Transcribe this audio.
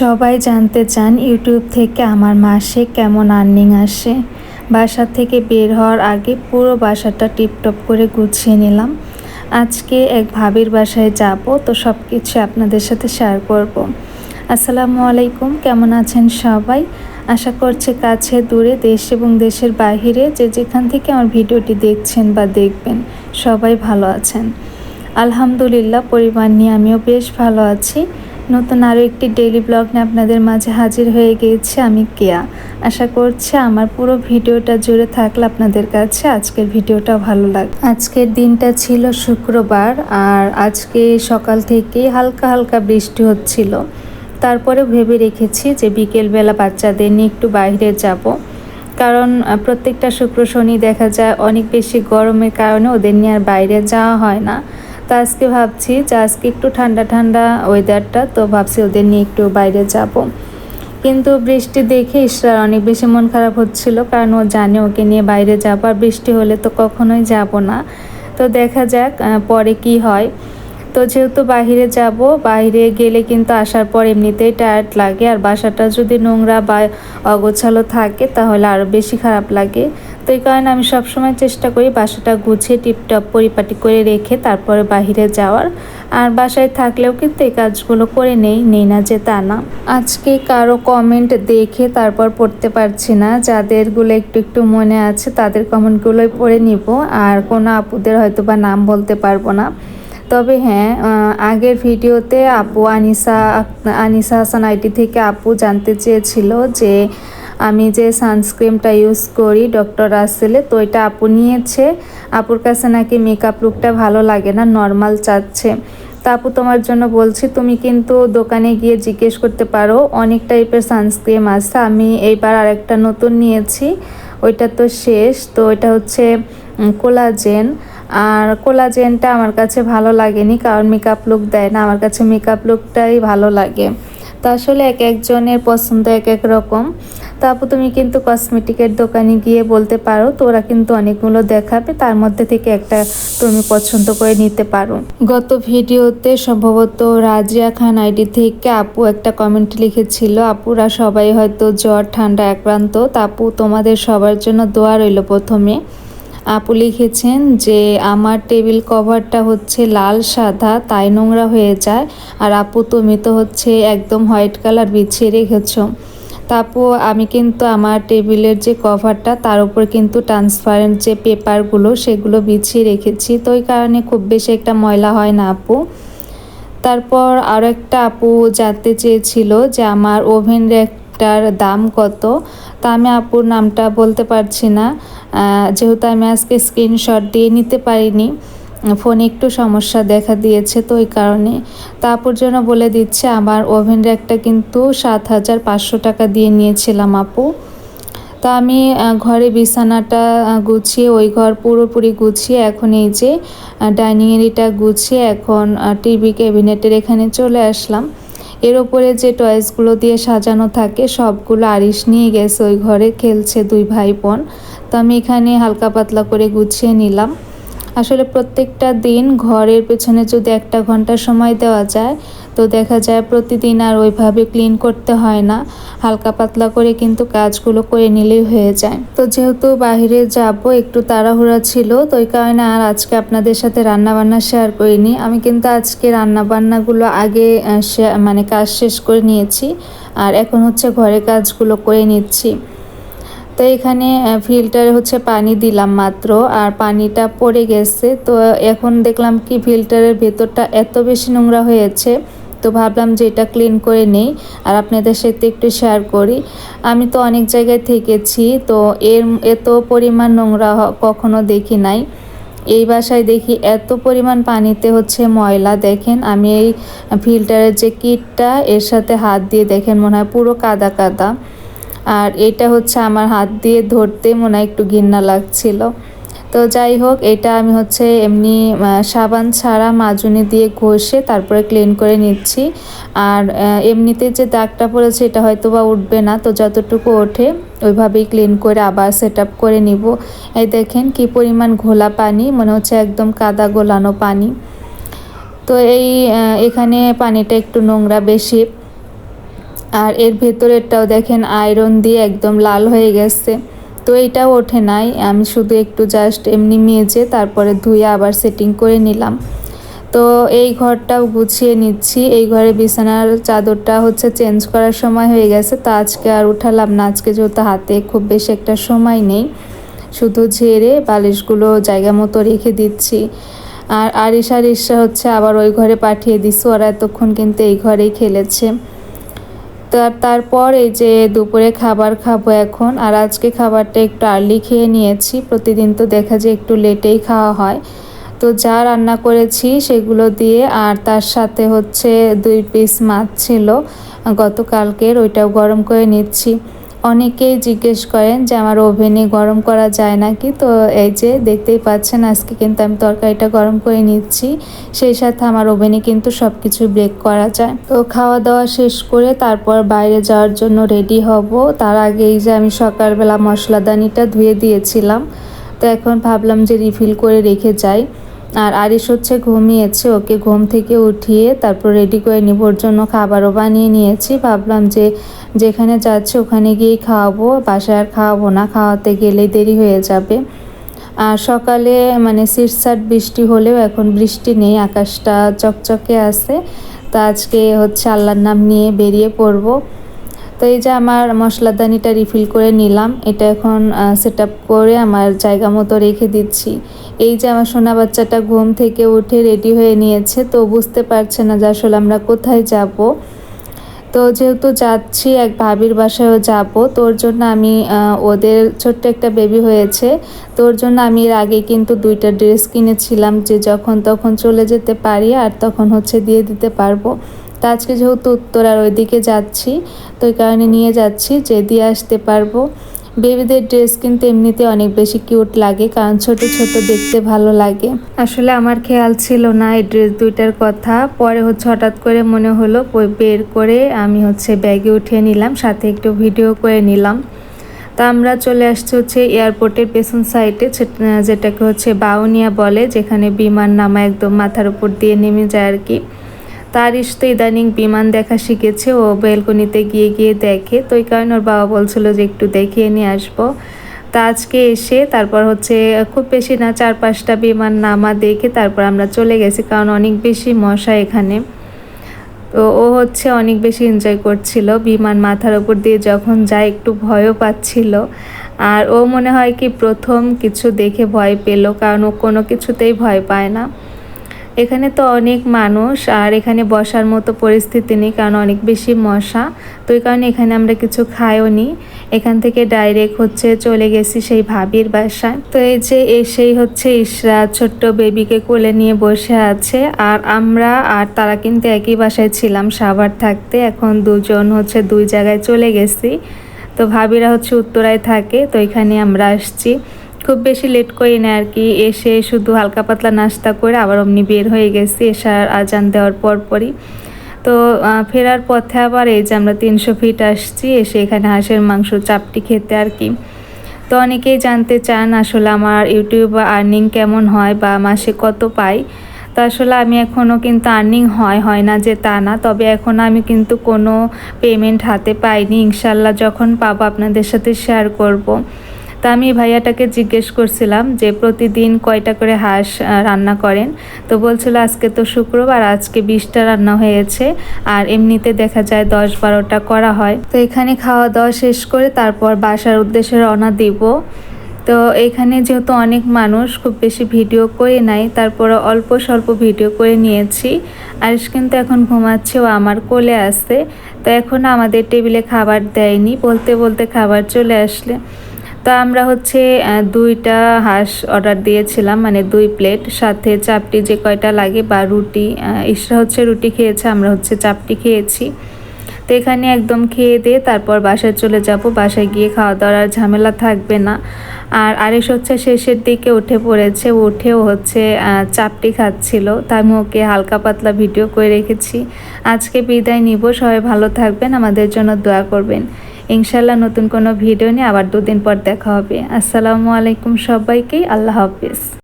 সবাই জানতে চান ইউটিউব থেকে আমার মাসে কেমন আর্নিং আসে। বাসা থেকে বের হওয়ার আগে পুরো বাসাটা টিপটপ করে গুছিয়ে নিলাম। আজকে এক ভাবির বাসায় যাব, তো সব কিছু আপনাদের সাথে শেয়ার করব। আসসালামু আলাইকুম, কেমন আছেন সবাই? আশা করছি কাছে, দূরে, দেশ এবং দেশের বাহিরে যে যেখান থেকে আমার ভিডিওটি দেখছেন বা দেখবেন, সবাই ভালো আছেন। আলহামদুলিল্লাহ, পরিবার নিয়ে আমিও বেশ ভালো আছি। নতুন আরও একটি ডেইলি ব্লগ নিয়ে আপনাদের মাঝে হাজির হয়ে গিয়েছে আমি কেয়া। আশা করছি আমার পুরো ভিডিওটা জুড়ে থাকলে আপনাদের কাছে আজকের ভিডিওটা ভালো লাগে আজকের দিনটা ছিল শুক্রবার আর আজকে সকাল থেকে হালকা হালকা বৃষ্টি হচ্ছিল। তারপরে ভেবে রেখেছি যে বিকেলবেলা বাচ্চাদের নিয়ে একটু বাইরে যাব। কারণ প্রত্যেকটা শুক্র শনি দেখা যায় অনেক বেশি গরমের কারণে ওদের নিয়ে আর বাইরে যাওয়া হয় না। তো আজকে ভাবছি যে আজকে একটু ঠান্ডা ঠান্ডা ওয়েদারটা তো ভাবছি ওদের নিয়ে একটু বাইরে যাব। কিন্তু বৃষ্টি দেখে ইসরার অনেক বেশি মন খারাপ হচ্ছিল, কারণ ও জানে ওকে নিয়ে বাইরে যাব, আর বৃষ্টি হলে তো কখনোই যাব না। তো দেখা যাক পরে কি হয়। তো যেহেতু বাহিরে যাব বাইরে গেলে কিন্তু আসার পর এমনিতেই টায়ার্ড লাগে, আর বাসাটা যদি নোংরা বা অগোছালো থাকে, তাহলে আরও বেশি খারাপ লাগে। তো এই কারণে আমি সবসময় চেষ্টা করি বাসাটা গুছিয়ে টিপটপ পরিপাটি করে রেখে তারপরে বাহিরে যাওয়ার। আর বাসায় থাকলেও কিন্তু এই কাজগুলো করে নেই নেই না যে তা না। আজকে কারও কমেন্ট দেখে তারপর পড়তে পারছি না। যাদেরগুলো একটু একটু মনে আছে তাদের কমেন্টগুলোই পড়ে নিব। আর কোনো আপুদের হয়তো বা নাম বলতে পারব না। তবে হ্যাঁ আগের ভিডিওতে আপু আনিসা আনিসা হাসান আইটি থেকে আপু জানতে চেয়েছিল যে আমি যে সানস্ক্রিনটা ইউজ করি ডক্টর রাসেলে তো এটা আপু নিয়েছে আপুর কাছে নাকি মেকআপ লুকটা ভালো লাগে না নর্মাল চাচ্ছে। তা আপু তোমার জন্য বলছি, তুমি কিন্তু দোকানে গিয়ে জিজ্ঞেস করতে পারো, অনেক টাইপের সানস্ক্রিম আছে। আমি এইবার আরেকটা নতুন নিয়েছি, ওইটা তো শেষ। তো এটা হচ্ছে কোলাজেন আর কোলাজেনটা আমার কাছে ভালো লাগেনি, কারণ মেকআপ লুক দেয় না। আমার কাছে মেকআপ লুকটাই ভালো লাগে। তো আসলে এক একজনের পছন্দ এক এক রকম। তারপর তুমি কিন্তু কসমেটিকের দোকানে গিয়ে বলতে পারো, তো ওরা কিন্তু অনেকগুলো দেখাবে, তার মধ্যে থেকে একটা তুমি পছন্দ করে নিতে পারো। গত ভিডিওতে সম্ভবত রাজিয়া খান আইডি থেকে আপু একটা কমেন্ট লিখেছিল, আপুরা সবাই হয়তো জ্বর, ঠান্ডা, আক্রান্ত তাপু তোমাদের সবার জন্য দোয়া রইল প্রথমে। আপু লিখেছেন যে, আমার টেবিল কভারটা হচ্ছে লাল, সাদা, তাই নোংরা হয়ে যায়। আর আপু, তুমি তো হচ্ছে একদম হোয়াইট কালার বিছিয়ে রেখেছো। তাপু আমি কিন্তু আমার টেবিলের যে কভারটা, তার উপর কিন্তু ট্রান্সপারেন্ট যে পেপারগুলো, সেগুলো বিছিয়ে রেখেছি। তো ওই কারণে খুব বেশি একটা ময়লা হয় না আপু। তারপর আরও একটা আপু জানতে চেয়েছিল যে, আমার ওভেন র্যাকটার দাম কত? তা আমি আপুর নামটা বলতে পারছি না। যেহেতু আমি আজকে স্ক্রিনশট দিয়ে নিতে পারিনি ফোনে একটু সমস্যা দেখা দিয়েছে তো ওই কারণে। তারপর জন্য বলে দিচ্ছে, আমার ওভেন র্যাকটা কিন্তু সাত হাজার পাঁচশো টাকা দিয়ে নিয়েছিলাম আপু। তা আমি ঘরে বিছানাটা গুছিয়ে, ওই ঘর পুরোপুরি গুছিয়ে, এখন এই যে ডাইনিং এরিটা গুছিয়ে, এখন টিভি ক্যাবিনেটের এখানে চলে আসলাম। এর ওপরে যে টয়েসগুলো দিয়ে সাজানো থাকে, সবগুলো আরিস নিয়ে গেছে। ওই ঘরে খেলছে দুই ভাই বোন। তো আমি এখানে হালকা পাতলা করে গুছিয়ে নিলাম। আসলে প্রত্যেকটা দিন ঘরের পেছনে যদি একটা ঘণ্টা সময় দেওয়া যায়, তো দেখা যায় প্রতিদিন আর ওইভাবে ক্লিন করতে হয় না। হালকা পাতলা করে কিন্তু কাজগুলো করে নিলেই হয়ে যায়। তো যেহেতু বাহিরে যাব, একটু তাড়াহুড়া ছিল, তো ওই কারণে আর আজকে আপনাদের সাথে রান্নাবান্না শেয়ার করিনি। আমি কিন্তু আজকে রান্নাবান্নাগুলো আগে মানে কাজ শেষ করে নিয়েছি, আর এখন হচ্ছে ঘরে কাজগুলো করে নিচ্ছি। তো এখানে ফিল্টারে হচ্ছে পানি দিলাম মাত্র, আর পানিটা পড়ে গেছে। তো এখন দেখলাম কি ফিল্টারের ভেতরটা এত বেশি নোংরা হয়েছে, তো ভাবলাম যে এটা ক্লিন করে নেই, আর আপনাদের সাথে একটু শেয়ার করি। আমি তো অনেক জায়গায় থেকেছি, তো এর এত পরিমাণ নোংরা কখনো দেখি নাই। এই বাসায় দেখি এত পরিমাণ পানিতে হচ্ছে ময়লা, দেখেন। আমি এই ফিল্টারের যে কিটটা এর সাথে হাত দিয়ে দেখেন, মনে হয় পুরো কাদা কাদা। আর এটা হচ্ছে আমার হাত দিয়ে ধরতে মনে হয় একটু ঘৃণা লাগছিল। তো যাই হোক, এটা আমি হচ্ছে এমনি সাবান ছাড়া মাজুনি দিয়ে ঘষে তারপরে ক্লিন করে নিচ্ছি। আর এমনিতে যে দাগটা পড়েছে এটা হয়তো বা উঠবে না, তো যতটুকু ওঠে ওইভাবেই ক্লিন করে আবার সেট করে নিব। এই দেখেন কি পরিমাণ ঘোলা পানি, মনে হচ্ছে একদম কাদা গোলানো পানি। তো এই এখানে পানিটা একটু নোংরা বেশি। আর এর ভেতরেরটাও দেখেন আয়রন দিয়ে একদম লাল হয়ে গেছে। তো এইটাও ওঠে নাই, আমি শুধু একটু জাস্ট এমনি মেজে তারপরে ধুয়ে আবার সেটিং করে নিলাম। তো এই ঘরটাও গুছিয়ে নিচ্ছি, এই ঘরে বিছানার চাদরটা হচ্ছে চেঞ্জ করার সময় হয়ে গেছে, তো আজকে আর উঠালাম না, আজকে যেহেতু হাতে খুব বেশি একটা সময় নেই, শুধু ঝেড়ে বালিশগুলো জায়গা মতো রেখে দিচ্ছি। আর আরিসা রিসা হচ্ছে আবার ওই ঘরে পাঠিয়ে দিচ্ছি ওরা এতক্ষণ কিন্তু এই ঘরেই খেলেছে। তারপর এই যে দুপুরে খাবার খাব এখন, আর আজকে খাবারটা একটু আর্লি খেয়ে নিয়েছি। প্রতিদিন তো দেখা যায় একটু লেটেই খাওয়া হয়। তো যা রান্না করেছি সেগুলো দিয়ে, আর তার সাথে হচ্ছে দুই পিস মাছ ছিল। গতকালকের ওইটাও গরম করে নিচ্ছি। অনেকেই জিজ্ঞেস করেন যে, আমার ওভেনে গরম করা যায় নাকি? তো এই যে দেখতেই পাচ্ছেন, আজকে কিন্তু আমি তরকারিটা গরম করে নিচ্ছি। সেই সাথে আমার ওভেনে কিন্তু সব কিছু ব্রেক করা যায়। তো খাওয়া দাওয়া শেষ করে তারপর বাইরে যাওয়ার জন্য রেডি হব। তার আগে এই যে আমি সকালবেলা মশলাদানিটা ধুয়ে দিয়েছিলাম। তো এখন ভাবলাম যে রিফিল করে রেখে যাই। আর আরিস হচ্ছে ঘুমিয়েছে, ওকে ঘুম থেকে উঠিয়ে তারপর রেডি করে নিবোর জন্য খাবারও বানিয়ে নিয়েছি। ভাবলাম যে যেখানে যাচ্ছে ওখানে গিয়েই খাওয়াবো। বাসায় আর খাওয়াবো না, খাওয়াতে গেলেই দেরি হয়ে যাবে। আর সকালে মানে সিটসাট বৃষ্টি হলেও এখন বৃষ্টি নেই, আকাশটা চকচকে আছে। তো আজকে হচ্ছে আল্লাহর নাম নিয়ে বেরিয়ে পড়ব। তো এই যে আমার মশলাদানিটা রিফিল করে নিলাম, এটা এখন সেট করে আমার জায়গা মতো রেখে দিচ্ছি। এই যে আমার সোনা বাচ্চাটা ঘুম থেকে উঠে রেডি হয়ে নিয়েছে, তো বুঝতে পারছে না যে আসলে আমরা কোথায় যাব। তো যেহেতু যাচ্ছি, এক ভাবির বাসায়ও যাব তোর জন্য আমি ওদের ছোট্ট একটা বেবি হয়েছে তোর জন্য আমি এর আগে কিন্তু দুইটা ড্রেস কিনেছিলাম যে যখন তখন চলে যেতে পারি আর তখন হচ্ছে দিয়ে দিতে পারব। তা আজকে যেহেতু উত্তরার ওইদিকে যাচ্ছি, তো ওই কারণে নিয়ে যাচ্ছি, যে দিয়ে আসতে পারব। বেবিদের ড্রেস কিন্তু এমনিতে অনেক বেশি কিউট লাগে, কারণ ছোট ছোট দেখতে ভালো লাগে। আসলে আমার খেয়াল ছিল না এই ড্রেস দুইটার কথা। পরে হচ্ছে হঠাৎ করে মনে হলো বের করে আমি হচ্ছে ব্যাগে উঠিয়ে নিলাম, সাথে একটু ভিডিও করে নিলাম। তা আমরা চলে আসছি হচ্ছে এয়ারপোর্টের পেছন সাইডে যেটাকে হচ্ছে বাউনিয়া বলে, যেখানে বিমান নামা একদম মাথার উপর দিয়ে নেমে যায় আর কি। তার তো ইদানিং বিমান দেখা শিখেছে ও বেলকনিতে গিয়ে গিয়ে দেখে। তো ওই কারণে ওর বাবা বলছিল যে একটু দেখিয়ে নিয়ে আসব। তা আজকে এসে তারপর হচ্ছে খুব বেশি না, চার পাঁচটা বিমান নামা দেখে তারপর আমরা চলে গেছি কারণ অনেক বেশি মশা এখানে। তো ও হচ্ছে অনেক বেশি এনজয় করছিল। বিমান মাথার উপর দিয়ে যখন যায় একটু ভয়ও পাচ্ছিল। আর ও মনে হয় কি প্রথম কিছু দেখে ভয় পেল, কারণ ও কোনো কিছুতেই ভয় পায় না। এখানে তো অনেক মানুষ, আর এখানে বসার মতো পরিস্থিতি নেই, কারণ অনেক বেশি মশা। তো এই কারণে এখানে আমরা কিছু খাইও নি। এখান থেকে ডাইরেক্ট হচ্ছে চলে গেছি সেই ভাবির বাসায়। তো এই যে এসেই হচ্ছে ইশরা, ছোট্ট বেবিকে কোলে নিয়ে বসে আছে। আর আমরা আর তারা কিন্তু একই বাসায় ছিলাম সাবার থাকতে। এখন দুজন হচ্ছে দুই জায়গায় চলে গেছি। তো ভাবিরা হচ্ছে উত্তরায় থাকে, তো এখানে আমরা আসছি। খুব বেশি লেট করি না আর কি। এসে শুধু হালকা পাতলা নাস্তা করে আবার অমনি বের হয়ে গেছি এসার আজান দেওয়ার পর পরই তো ফেরার পথে আবার এই যে আমরা তিনশো ফিট আসছি, এসে এখানে হাঁসের মাংস চাপটি খেতে আর কি। তো অনেকেই জানতে চান আসলে আমার ইউটিউব আর্নিং কেমন হয় বা মাসে কত পাই। তো আসলে আমি এখনও কিন্তু আর্নিং হয় হয় না যে তা না। তবে এখন আমি কিন্তু কোনো পেমেন্ট হাতে পাইনি। ইনশাল্লাহ যখন পাবো আপনাদের সাথে শেয়ার করব। তা আমি ভাইয়াটাকে জিজ্ঞেস করছিলাম যে প্রতিদিন কয়টা করে হাঁস রান্না করেন। তো বলছিল আজকে তো শুক্রবার, আজকে বিশটা রান্না হয়েছে আর এমনিতে দেখা যায় দশ বারোটা করা হয়। তো এখানে খাওয়া দাওয়া শেষ করে তারপর বাসার উদ্দেশ্যে রওনা দিব। তো এখানে যেহেতু অনেক মানুষ, খুব বেশি ভিডিও করে নাই, তারপর অল্প স্বল্প ভিডিও করে নিয়েছি। আরিস কিন্তু এখন ঘুমাচ্ছে, ও আমার কোলে আসছে তো এখন আমাদের টেবিলে খাবার দেয়নি, বলতে বলতে খাবার চলে আসলে। তো আমরা হচ্ছে দুইটা হাঁস অর্ডার দিয়েছিলাম মানে দুই প্লেট সাথে চাপটি যে কয়টা লাগে বা রুটি ইসরা হচ্ছে রুটি খেয়েছে, আমরা হচ্ছে চাপটি খেয়েছি। তো এখানে একদম খেয়ে দিয়ে তারপর বাসায় চলে যাব। বাসায় গিয়ে খাওয়া দাওয়ার আর ঝামেলা থাকবে না। আর আরিস হচ্ছে শেষের দিকে উঠে পড়েছে, উঠেও হচ্ছে চাপটি খাচ্ছিল। তাই আমি ওকে হালকা পাতলা ভিডিও করে রেখেছি। আজকে বিদায় নিব। সবাই ভালো থাকবেন, আমাদের জন্য দোয়া করবেন। ইনশাল্লাহ নতুন কোনো ভিডিও নিয়ে আবার দুদিন পর দেখা হবে। আসসালামু আলাইকুম সবাইকেই আল্লাহ হাফিজ।